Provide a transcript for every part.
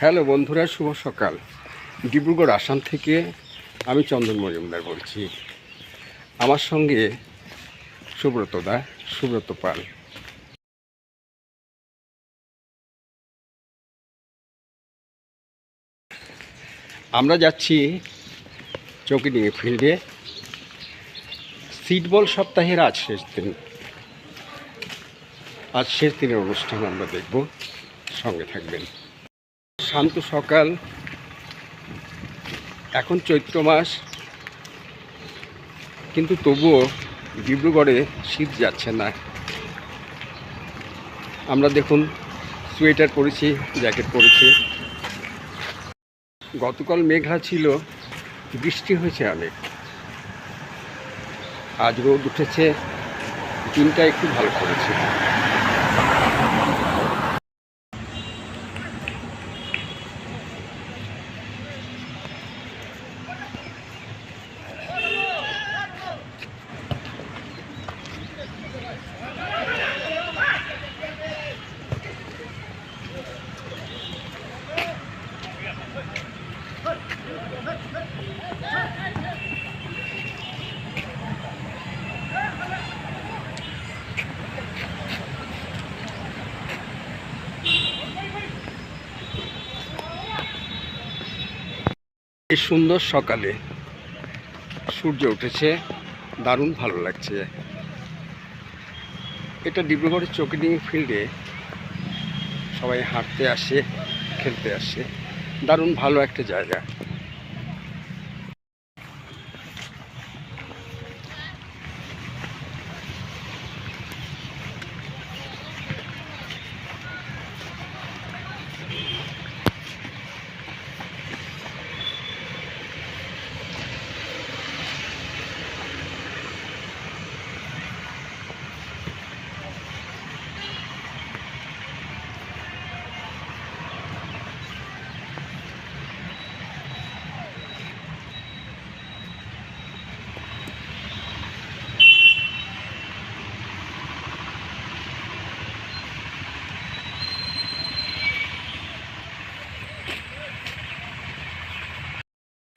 Hello বন্ধুরা, শুভ সকাল। ডিব্রুগড় আসাম থেকে আমি চন্দন মজুমদার বলছি। আমার সঙ্গে সুব্রত দা, সুব্রত পাল। আমরা যাচ্ছি চৌকিডিঙ্গি ফিল্ডে। সিটবল সপ্তাহের আজ শেষ দিন। আজ শেষ দিনের অনুষ্ঠান আমরা দেখব। সঙ্গে থাকবেন। শান্ত সকাল। এখন চৈত্র মাস। কিন্তু তবুও ডিব্রুগড়ে শীত যাচ্ছে না। আমরা দেখুন, সোয়েটার পরেছি, জ্যাকেট পরেছি। গতকাল মেঘলা ছিল, বৃষ্টি হয়েছে অনেক। আজ রোদ উঠেছে, দিনটা একটু ভালো করেছে। এই সুন্দর সকালে সূর্য উঠেছে, দারুণ ভালো লাগছে। এটা ডিব্রুগড়ের চৌকিডিং ফিল্ডে সবাই হাঁটতে আসে, খেলতে আসে। দারুণ ভালো একটা জায়গা।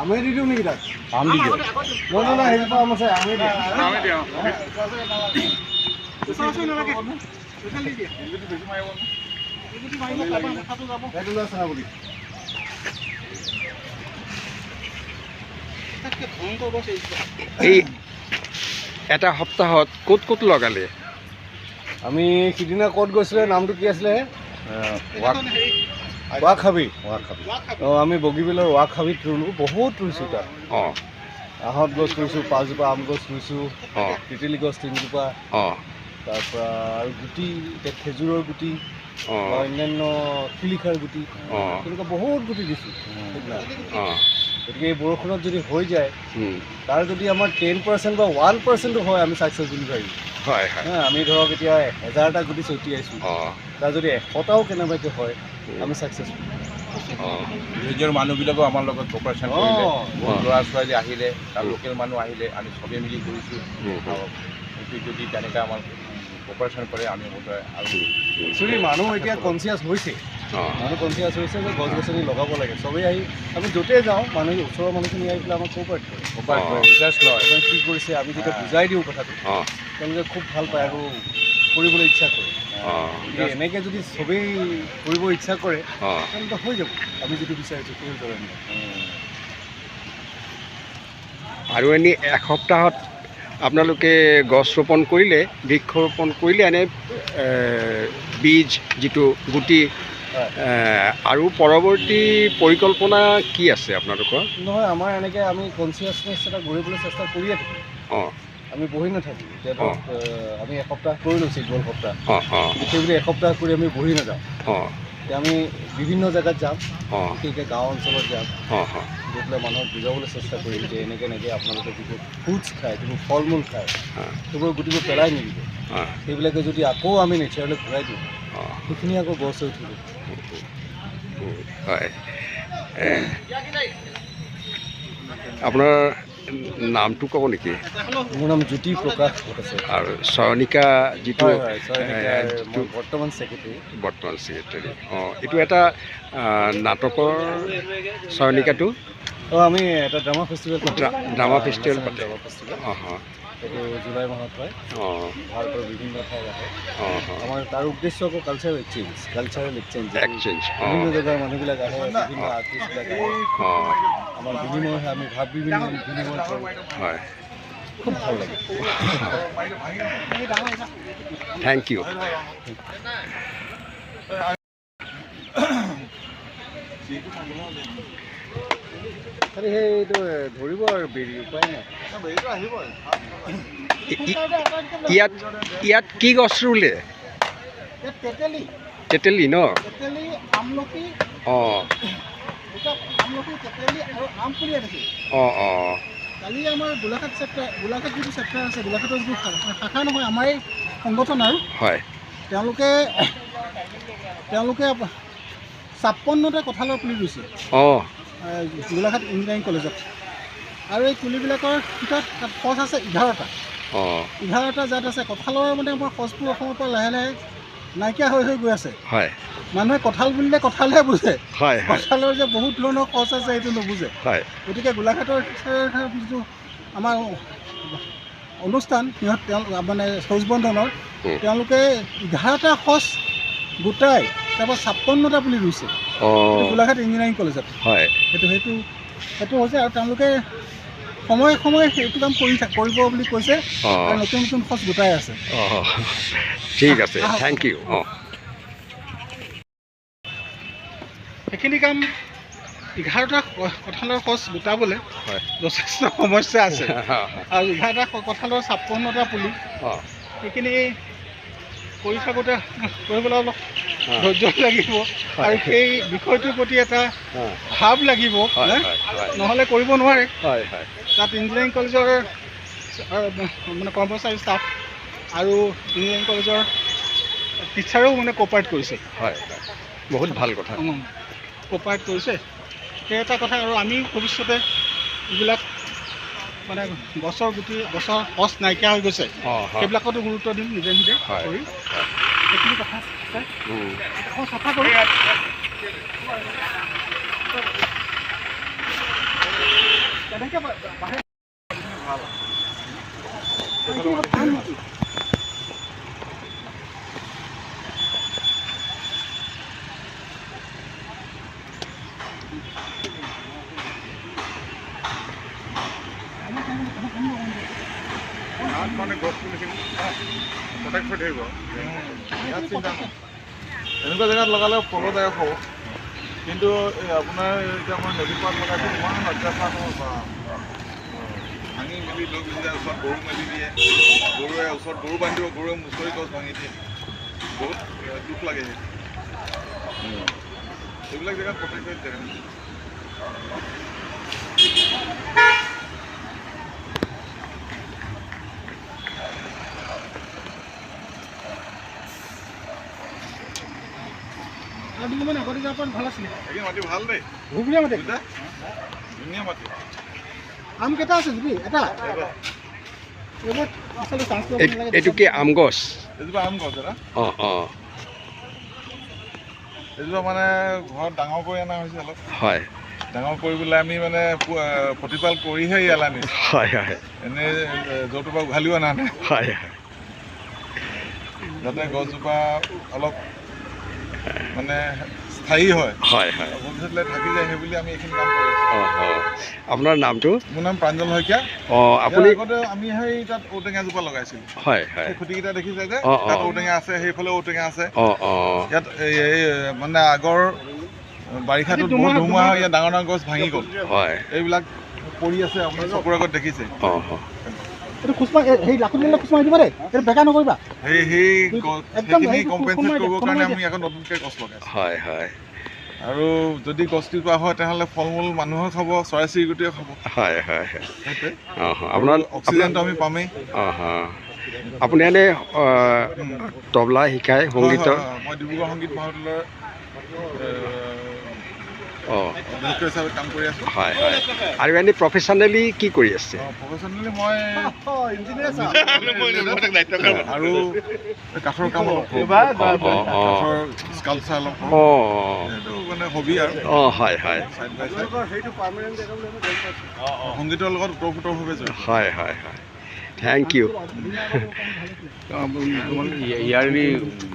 আমি দিওঁ নেকি তাক আম দিওঁ নহয় নহয় আছে আমি এই এটা সপ্তাহত ক'ত ক'ত লগালে? আমি সিদিনা ক'ত গৈছিলে নামটো কি আছিলে? ৱাকহাবি অঁ আমি বগীবিলৰ ৱাকহাবিত ৰুলোঁ বহুত ৰুইছোঁ তাত অঁ আহঁত গছ ৰুইছোঁ পাঁচজোপা আম গছ ৰুইছোঁ অঁ তিতিলি গছ তিনিজোপা অঁ তাৰপৰা আৰু গুটি এতিয়া খেজুৰৰ গুটি অঁ অন্যান্য শিলিখাৰ গুটি। অঁ তেনেকুৱা বহুত গুটি দিছোঁ। গতিকে এই বৰষুণত যদি হৈ যায় তাৰ যদি আমাৰ টেন পাৰ্চেণ্ট বা ওৱান পাৰ্চেণ্টো হয় আমি ছাকচেছ বুলি ভাবিম হয় হয়। আমি ধৰক এতিয়া এহেজাৰটা গুটি ছটিয়াইছোঁ। অঁ তাৰ যদি এশটাও কেনেবাকৈ হয় আমি ছাকচেছ অঁ নিজৰ মানুহবিলাকো আমাৰ লগত কপাৰেশ্যন কৰিলে। ল'ৰা ছোৱালী আহিলে তাৰ লোকেল মানুহ আহিলে আমি চবেই মিলি কৰিছোঁ সেইটো যদি তেনেকৈ আমাৰ কপাৰেশ্যন কৰে আমি একচুৱেলি মানুহ এতিয়া কনচিয়াছ হৈছে। মানুহ কনচিয়াছ হৈছে যে গছ গছনি লগাব লাগে। চবেই আহি আমি য'তেই যাওঁ মানুহ ওচৰৰ মানুহখিনি আহি পেলাই আমাক কোপাৰেট কৰে। কপাৰেট কৰে। ইণ্টাৰেষ্ট লয়। কি কৰিছে আমি যেতিয়া বুজাই দিওঁ কথাটো তেওঁলোকে খুব ভাল পায় আৰু কৰিবলৈ ইচ্ছা কৰে। এনেকৈ যদি চবেই কৰিব ইচ্ছা কৰে অঁ তেন্তে হৈ যাব। আমি যিটো বিচাৰিছোঁ সেই ধৰণে আৰু এনেই এসপ্তাহত আপোনালোকে গছ ৰোপণ কৰিলে বৃক্ষ ৰোপণ কৰিলে এনে বীজ যিটো গুটি হয়। আৰু পৰৱৰ্তী পৰিকল্পনা কি আছে আপোনালোকৰ? নহয় আমাৰ এনেকৈ আমি কনচিয়াছনেছ এটা গঢ়িবলৈ চেষ্টা কৰিয়ে থাকোঁ। অঁ। আমি বহি নাথাকোঁ। এতিয়া ধৰক আমি এসপ্তাহ কৰিলোঁ চিটবল সপ্তাহ। অঁ অঁ। সেই বুলি এসপ্তাহ কৰি আমি বহি নাযাওঁ। এতিয়া আমি বিভিন্ন জেগাত যাম বিশেষকৈ গাঁও অঞ্চলত যাম। গৈ পেলাই মানুহক বুজাবলৈ চেষ্টা কৰিম যে এনেকৈ এনেকৈ আপোনালোকে যিবোৰ ফ্ৰুটছ খায় যিবোৰ ফল মূল খায় সেইবোৰ গুটিবোৰ পেলাই নিদিব। সেইবিলাকে যদি আকৌ আমি নেচাৰলৈ ঘূৰাই দিওঁ সেইখিনি আকৌ গছ হৈ উঠিব। হয়। আপোনাৰ নামটো ক'ব নেকি? মোৰ নাম জ্যোতি প্ৰকাশ আৰু চয়নিকা যিটো বৰ্তমান ছেক্ৰেটেৰী বৰ্তমান ছেক্ৰেটাৰী অঁ এইটো এটা নাটকৰ চয়নিকাটো অঁ আমি এটা ড্ৰামা ফেষ্টিভেল ড্ৰা- ড্ৰামা ফেষ্টিভেল পাতে। অঁ এইটো জুলাই মাহত হয়। ভাৰতৰ বিভিন্ন ঠাইত আহে। আমাৰ তাৰ উদ্দেশ্য আকৌ cultural exchange cultural exchange exchange বিভিন্ন জেগাৰ মানুহবিলাক আহে বিভিন্ন আৰ্টিষ্টবিলাক আহে। অঁ আমাৰ বিনিময় হয় আমি ভাৱ বিনিময় বিনিময় হয়। খুব ভালো লাগে। থেংক ইউ খালি সেইটো ধৰিব আৰু বেৰি উপায় নাই। ইয়াত ইয়াত কি গছ ৰুলে? তেতেলী ন? তেতেলী আমলখি। অঁ। অঁ অঁ। কালি আমাৰ গোলাঘাট চেপ্টাৰ গোলাঘাট যিটো চেপ্টাৰ আছে গোলাঘাটৰ যিটো শাখা নহয় আমাৰ এই সংগঠন আৰু। হয়। তেওঁলোকে তেওঁলোকে ছাপন্নটা কঁঠালৰ পুলি ৰুইছে। অঁ। গোলাঘাট ইঞ্জিনিয়াৰিং কলেজত। আৰু এই পুলিবিলাকৰ ভিতৰত তাত সচ আছে এঘাৰটা। অঁ। এঘাৰটা জাত আছে। কঁঠালৰ মানে আমাৰ সচবোৰ অসমৰ পৰা লাহে লাহে নাইকিয়া হৈ হৈ গৈ আছে। হয়। মানুহে কঁঠাল বুলিলে কঁঠালহে বুজে। হয় কঁঠালৰ যে বহুত ধৰণৰ সচ আছে সেইটো নুবুজে। হয়। গতিকে গোলাঘাটৰ যিটো আমাৰ অনুষ্ঠান সিহঁত তেওঁ মানে সেউজ বন্ধনৰ। তেওঁলোকে এঘাৰটা সচ গোটাই তাৰপৰা ছাপন্নটা পুলি ৰুইছে। গোলাঘাট ইঞ্জিনিয়াৰিং কলেজত। হয়। সেইটো সেইটো সেইটো হৈছে আৰু তেওঁলোকে সময়ে সময়ে সেইটো কাম কৰি কৰিব বুলি কৈছে। নতুন নতুন সচ গোটাই আছে। ঠিক আছে। থেংক ইউ অঁ সেইখিনি কাম এঘাৰটা কঁঠালৰ সচ গোটাবলৈ যথেষ্ট সমস্যা আছে। আৰু এঘাৰটা কঁঠালৰ ছাপন্নটা পুলি সেইখিনি কৰি থাকোঁতে কৰিবলৈ অলপ ধৈৰ্য লাগিব। আৰু সেই বিষয়টোৰ প্ৰতি এটা ভাৱ লাগিব নহ'লে কৰিব নোৱাৰে। হয় হয়। তাত ইঞ্জিনিয়াৰিং কলেজৰ মানে কৰ্মচাৰী ষ্টাফ আৰু ইঞ্জিনিয়াৰিং কলেজৰ টিচাৰেও মানে কপাৰেট কৰিছে। হয় বহুত ভাল কথা। কপাৰেট কৰিছে সেই এটা কথা আৰু আমি ভৱিষ্যতে যিবিলাক মানে গছৰ গুটি গছৰ সচ নাইকিয়া হৈ গৈছে। সেইবিলাকতো গুৰুত্ব দিম নিজে নিজে কৰি। কথা চাফা কৰি। তেনেকে এনেকুৱা জেগাত লগালে ফলদায়ক হ'ব। কিন্তু এই আপোনাৰ এতিয়া আমাৰ নদী পাত লগাইছে ইমান অত্যাচাৰ নহয় বা। ভাঙি মেলি লৈ গুচি যায় ওচৰত গৰু মেলি দিয়ে। গৰুৱে ওচৰত গৰু বান্ধিব গৰুৱে মুচৰি গছ ভাঙি দিয়ে। বহুত দুখ লাগে। সেই সেইবিলাক জেগাত প্ৰটেক্ট হৈ দুদিনমান আগতে যোৱাৰ পৰা ভালো আছিলে সেইখিনি মাটি ভালো দেই ঘুগুৰীয়া মাটি? ধুনীয়া মাটি। আম কেইটা আছে যদি এটা? এই-। এইটো কি আম গছ? এজোপা আম গছ এটা। অঁ অঁ। এজোপা মানে ঘৰত ডাঙৰ কৰি অনা হৈছে অলপ। হয়। ডাঙৰ কৰি পেলাই আমি মানে প্ৰতিপাল কৰিহে ইয়ালৈ আনিছোঁ। হয় হয়। এনেই য'ৰ পৰা উঘালিও অনা নাই। হয় হয়। যাতে গছজোপা অলপ মানে স্থায়ী হয়। হয় হয়। ভৱিষ্যতলৈ থাকি যায় সেই বুলি আমি এইখিনি কাম কৰি আছোঁ। অঁ অঁ আপোনাৰ নামটো? মোৰ নাম প্ৰাঞ্জল শইকীয়া। অঁ আপুনি আগতে আমি সেই তাত ঔটেঙাজোপা লগাইছিলোঁ। হয় হয়। খুঁটিকেইটা দেখিছে যে। তাত ঔটেঙা আছে সেইফালে ঔটেঙা আছে। অঁ অঁ। ইয়াত এই মানে আগৰ বাৰিষাটোত বহুত ধুমুহা ইয়াত ডাঙৰ ডাঙৰ গছ ভাঙি গ'ল। হয়। এইবিলাক পৰি আছে আপুনি চকুৰ আগত দেখিছে। অঁ অঁ। এইটো খোজ মাৰি সেই লাখুটি দিলে মাৰি দিবা দেই। এইটো বেকাৰ নকৰিবা। হয় হয়। আৰু যদি গছজোপা হয় তেনেহ'লে ফল মূল মানুহে খাব চৰাই চিৰিকটিয়ে খাব। হয় হয় আপোনাৰ অক্সিজেনটো আমি পামেই। আপুনি এনে তবলা শিকায় সংগীত হয়, হয়, হয়। মই ডিব্ৰুগড় সংগীত মহাবিদ্যালয়ৰ হিচাপে কাম কৰি আছোঁ। হয় হয়। আৰু এনেই প্ৰফেচনেলি কি কৰি আছে? মই আৰু কাঠৰ কাম কাঠৰ স্কাল্পচাৰ অলপ মানে হবি আৰু। অঁ হয় হয়। সংগীতৰ লগত ওতঃপ্ৰোতভাৱে জড়িত। হয় হয় হয়। থেংক ইউ ইয়াৰলি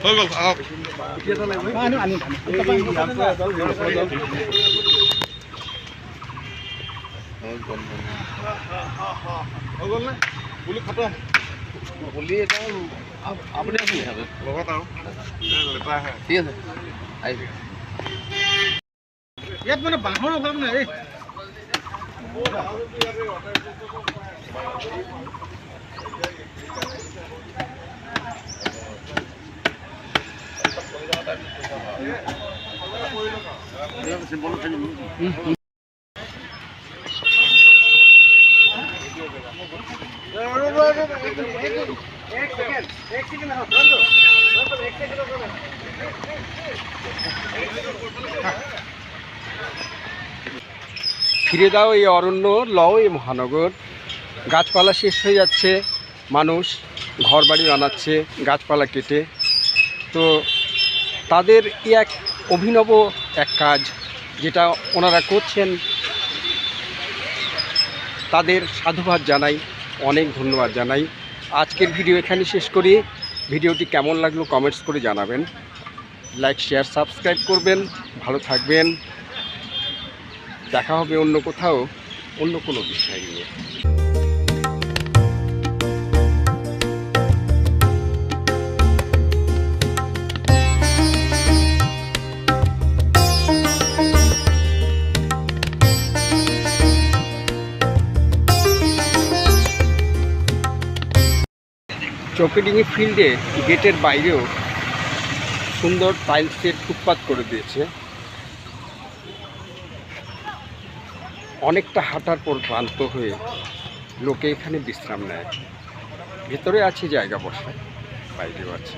হৈ গ'ল আহক হৈ গ'ল নে পুলি খতম পুলি এটা આપણે શું હવે લોકો તો લેતા હે ઠીક છે આવી એક મને બાહણો કામ ને રે સિમ્પલ ফিরে দাও এই অরণ্য, লও এই মহানগর। গাছপালা শেষ হয়ে যাচ্ছে, মানুষ ঘর বাড়ি বানাচ্ছে, গাছপালা কেটে। তো তাদের এক অভিনব এক কাজ, যেটা ওনারা করছেন, তাদের সাধুবাদ জানাই, অনেক ধন্যবাদ জানাই। আজকের ভিডিও এখানে শেষ করি। ভিডিওটি কেমন লাগল কমেন্টস করে জানাবেন। লাইক, শেয়ার, সাবস্ক্রাইব করবেন। ভালো থাকবেন। দেখা হবে অন্য কোথাও, অন্য কোনো বিষয় নিয়ে। চৌকিডিঙ্গি ফিল্ডে গেটের বাইরেও সুন্দর টাইলসের ফুটপাত করে দিয়েছে। অনেকটা হাঁটার পর ক্লান্ত হয়ে লোকে এখানে বিশ্রাম নেয় ভিতরে আছে জায়গা বসে বাইরেও আছে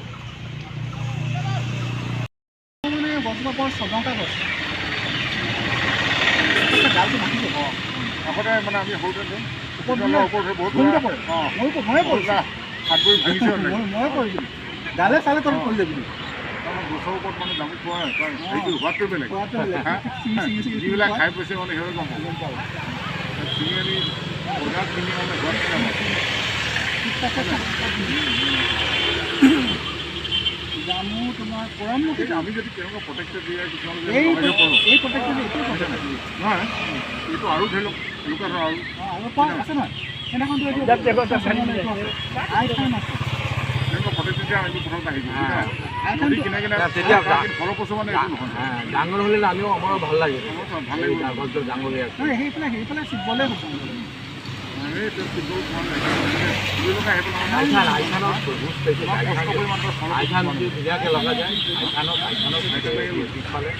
মানে আমি সৰুতে বহুত হাত ভৰি ভাঙিছোঁ ময়ে কৰিছিলোঁ গালে চালে তলত কৰি দিবি গছৰ ওপৰত মানে দামী খোৱা হয় সেইটো সোৱাদটো বেলেগ। যিবিলাক খাই পাইছে মানে সিহঁতে গম পাব। ছিঙি আনি বজাৰত কিনি মানে ঘৰত জামু তোমাৰ পৰামৰ্শ কিন্তু আমি যদি কেনেকুৱা প্ৰটেক্টেড দিয়ে কিছুমান এই নহয় এইটো আৰু ধৰি লওক এনেকুৱা ধৰ আৰু। আছে নহয়? সেইদিনাখনতো এনেকুৱা প্ৰটেক্টেড দিয়ে আমি ঘৰত আহি হ্যাঁ, ডাঙৰ হ'লে আমিও আমাৰ ভালো লাগে। ডাঙৰ হৈ আছে। সেইফালে সেইফালে শিৱলে হ'ব। আইথান আইথানত বহুত স্পেচিয়েল আইথান যদি ধুনীয়াকৈ লগা যায়। আইথানত আইথানত পিছফালে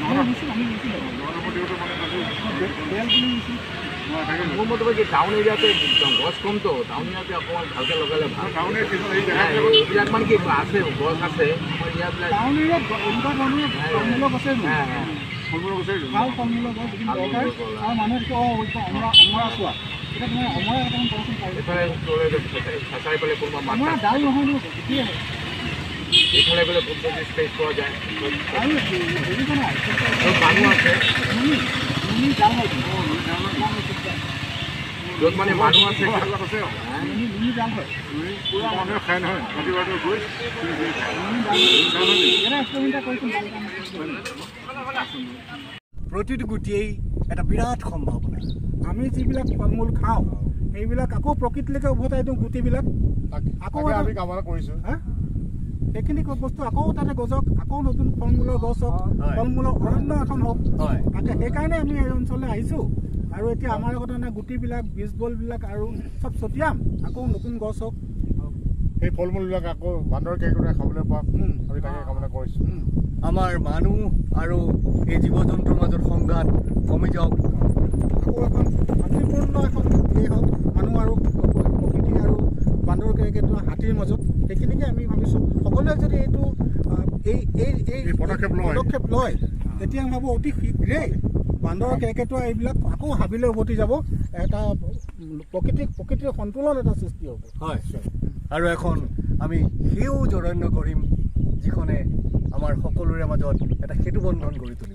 জগন্নাথ মন্দিৰ জগন্নাথ মন্দিৰটো মানে মোহাম্মদপুর যে টাউন এরিয়াতে বস কম তো টাউন এরিয়াতে অকমান হালকা লগালে এইবিলাক মানে কি আছে গছ আছে আমাৰ ইয়াবিলাক টাউন এৰিয়াত ভালো ফলমূলৰ গছ আৰু মানুহে অঁ অমৰা অমৰা অমৰা কেইটামান কৰচোন কোনোবা অমৰা ডাল নহয় নহয় গুটিয়ে হয় এইফালে গ'লে পোৱা যায় মানুহ আছে। য'ত মানে মানুহ আছে পুৰা মানুহে খাই নহয় ৰাতিপুৱাটো গৈ প্ৰতিটো গুটিয়েই এটা বিৰাট সম্ভাৱনা। আমি যিবিলাক ফল মূল খাওঁ সেইবিলাক আকৌ প্ৰকৃতিলৈকে উভতাই দিওঁ গুটিবিলাক। আকৌ আমি কামনা কৰিছোঁ। হা? সেইখিনি বস্তু আকৌ তাতে গজক আকৌ নতুন ফল মূলৰ গছ হওক। ফল মূলৰ অৰণ্য এখন হওক। তাকে সেইকাৰণে আমি এই অঞ্চললৈ আহিছোঁ। আৰু এতিয়া আমাৰ লগত মানে গুটিবিলাক বীজ বলবিলাক আৰু চব ছটিয়াম। আকৌ নতুন গছ হওক। সেই ফল মূলবিলাক আকৌ বান্দৰ কেইকোটাই খাবলৈ পাওক। আমি তাকে কামনা কৰিছোঁ। আমাৰ মানুহ আৰু এই জীৱ জন্তুৰ মাজত সংঘাত কমি যাওক। আকৌ এখন শান্তিপূৰ্ণ এখন এই হওক মানুহ আৰু প্ৰকৃতি আৰু বান্দৰ কেৰ্কেটুৱা হাতীৰ মাজত। সেইখিনিকে আমি ভাবিছোঁ সকলোৱে যদি এইটো এই এই পদক্ষেপ লয়। পদক্ষেপ লয় তেতিয়া মই ভাবোঁ অতি শীঘ্ৰেই বান্দৰ কেৰ্কেটুৱা এইবিলাক আকৌ হাবিলৈ উভতি যাব। এটা প্ৰকৃতিক প্ৰকৃতিৰ সন্তুলন এটা সৃষ্টি হ'ব। হয়। আৰু এখন আমি সেউজ অৰণ্য কৰিম যিখনে আমাৰ সকলোৰে মাজত এটা সেতু বন্ধন কৰি তুলিব।